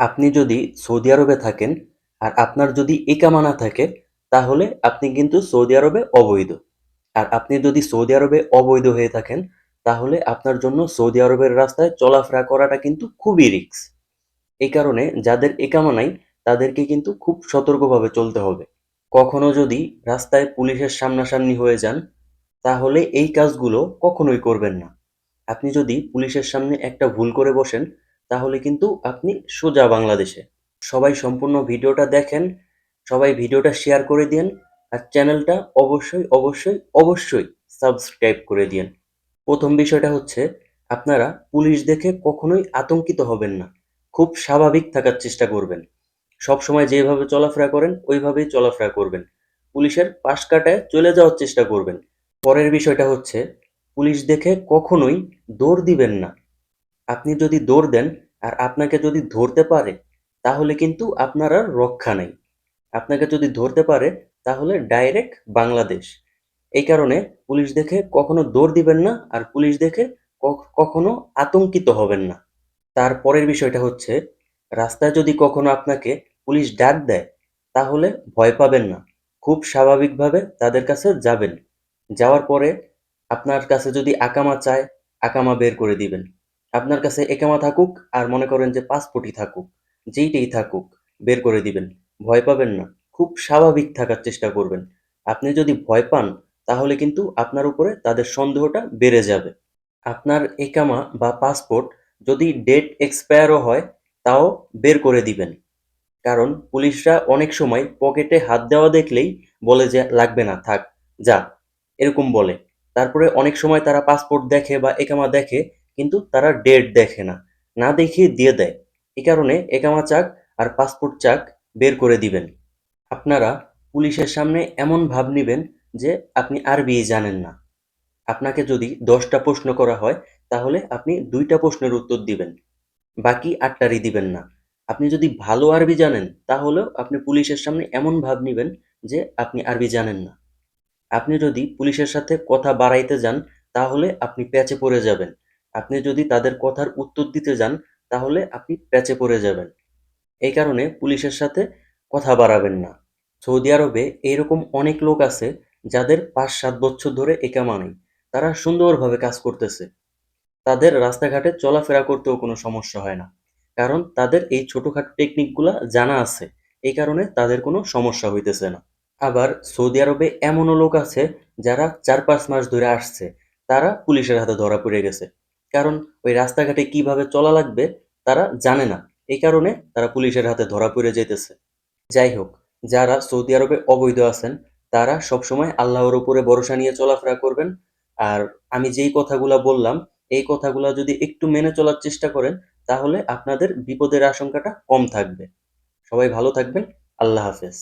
আপনি যদি সৌদি আরবে থাকেন আর আপনার যদি একামানা থাকে, তাহলে আপনি কিন্তু সৌদি আরবে অবৈধ। আর আপনি যদি সৌদি আরবে অবৈধ হয়ে থাকেন, তাহলে আপনার জন্য সৌদি আরবের রাস্তায় চলাফেরা করাটা কিন্তু খুবই রিস্ক। এই কারণে যাদের একামা নাই তাদেরকে কিন্তু খুব সতর্কভাবে চলতে হবে। কখনো যদি রাস্তায় পুলিশের সামনাসামনি হয়ে যান, তাহলে এই কাজগুলো কখনোই করবেন না। আপনি যদি পুলিশের সামনে একটা ভুল করে বসেন তাহলে কিন্তু আপনি সোজা বাংলাদেশে। সবাই সম্পূর্ণ ভিডিওটা দেখেন, সবাই ভিডিওটা শেয়ার করে দিন আর চ্যানেলটা অবশ্যই অবশ্যই অবশ্যই সাবস্ক্রাইব করে দিন প্রথম বিষয়টা হচ্ছে, আপনারা পুলিশ দেখে কখনোই আতঙ্কিত হবেন না। খুব স্বাভাবিক থাকার চেষ্টা করবেন। সব সময় যেভাবে চলাফেরা করেন, ওইভাবেই চলাফেরা করবেন। পুলিশের পাশ কাটায় চলে যাওয়ার চেষ্টা করবেন। পরের বিষয়টা হচ্ছে, পুলিশ দেখে কখনোই দৌড় দিবেন না। আপনি যদি দৌড় দেন আর আপনাকে যদি ধরতে পারে, তাহলে কিন্তু আপনার আর রক্ষা নেই। আপনাকে যদি ধরতে পারে, তাহলে ডাইরেক্ট বাংলাদেশ। এই কারণে পুলিশ দেখে কখনো দৌড় দিবেন না আর পুলিশ দেখে কখনো আতঙ্কিত হবেন না। তারপরের বিষয়টা হচ্ছে, রাস্তায় যদি কখনো আপনাকে পুলিশ ডাক দেয়, তাহলে ভয় পাবেন না। খুব স্বাভাবিকভাবে তাদের কাছে যাবেন। যাওয়ার পরে আপনার কাছে যদি আকামা চায়, আকামা বের করে দিবেন। আপনার কাছে একামা থাকুক আর মনে করেন যে পাসপোর্টই থাকুক, যেইটাই থাকুক, বের করে দিবেন। ভয় পাবেন না। খুব স্বাভাবিক থাকার চেষ্টা করবেন। আপনি যদি ভয় পান, তাহলে কিন্তু আপনার উপরে তাদের সন্দেহটা বেড়ে যাবে। আপনার একামা বা পাসপোর্ট যদি ডেট এক্সপায়ারও হয়, তাও বের করে দিবেন। কারণ পুলিশরা অনেক সময় পকেটে হাত দেওয়া দেখলেই বলে যে, লাগবে না, থাক, যা। এরকম বলে। তারপরে অনেক সময় তারা পাসপোর্ট দেখে বা একামা দেখে কিন্তু তারা ডেট দেখে না। না দেখে দিয়ে দেয়। এ কারণে একামা চাক আর পাসপোর্ট চাক বের করে দিবেন। আপনারা পুলিশের সামনে এমন ভাব নিবেন যে আপনি আরবি জানেন না। আপনাকে যদি দশটা প্রশ্ন করা হয়, তাহলে আপনি দুইটা প্রশ্নের উত্তর দিবেন। বাকি আটটারই দিবেন না। আপনি যদি ভালো আরবি জানেন, তাহলেও আপনি পুলিশের সামনে এমন ভাব নিবেন যে আপনি আরবি জানেন না। আপনি যদি পুলিশের সাথে কথা বাড়াইতে যান, তাহলে আপনি প্যাচে পড়ে যাবেন। আপনি যদি তাদের কথার উত্তর দিতে যান, তাহলে আপনি প্যাচে পড়ে যাবেন। এই কারণে পুলিশের সাথে কথা বাড়াবেন না। সৌদি আরবে এইরকম অনেক লোক আছে, যাদের পাঁচ সাত বছর ধরে একামা নেই তারা সুন্দরভাবে কাজ করতেছে। তাদের রাস্তাঘাটে চলাফেরা করতেও কোনো সমস্যা হয় না। কারণ তাদের এই ছোটখাটো টেকনিকগুলা জানা আছে। এই কারণে তাদের কোনো সমস্যা হইতেছে না। আবার সৌদি আরবে এমনও লোক আছে, যারা চার পাঁচ মাস ধরে আসছে। তারা পুলিশের হাতে ধরা পড়ে গেছে। কারণ ওই রাস্তাঘাটে কীভাবে চলা লাগবে তারা জানে না। এই কারণে তারা পুলিশের হাতে ধরা পড়ে যেতেছে যাই হোক, যারা সৌদি আরবে অবৈধ আছেন, তারা সবসময় আল্লাহর উপরে ভরসা নিয়ে চলাফেরা করবেন। আর আমি যেই কথাগুলা বললাম, এই কথাগুলো যদি একটু মেনে চলার চেষ্টা করেন, তাহলে আপনাদের বিপদের আশঙ্কাটা কম থাকবে। সবাই ভালো থাকবেন। আল্লাহ হাফেজ।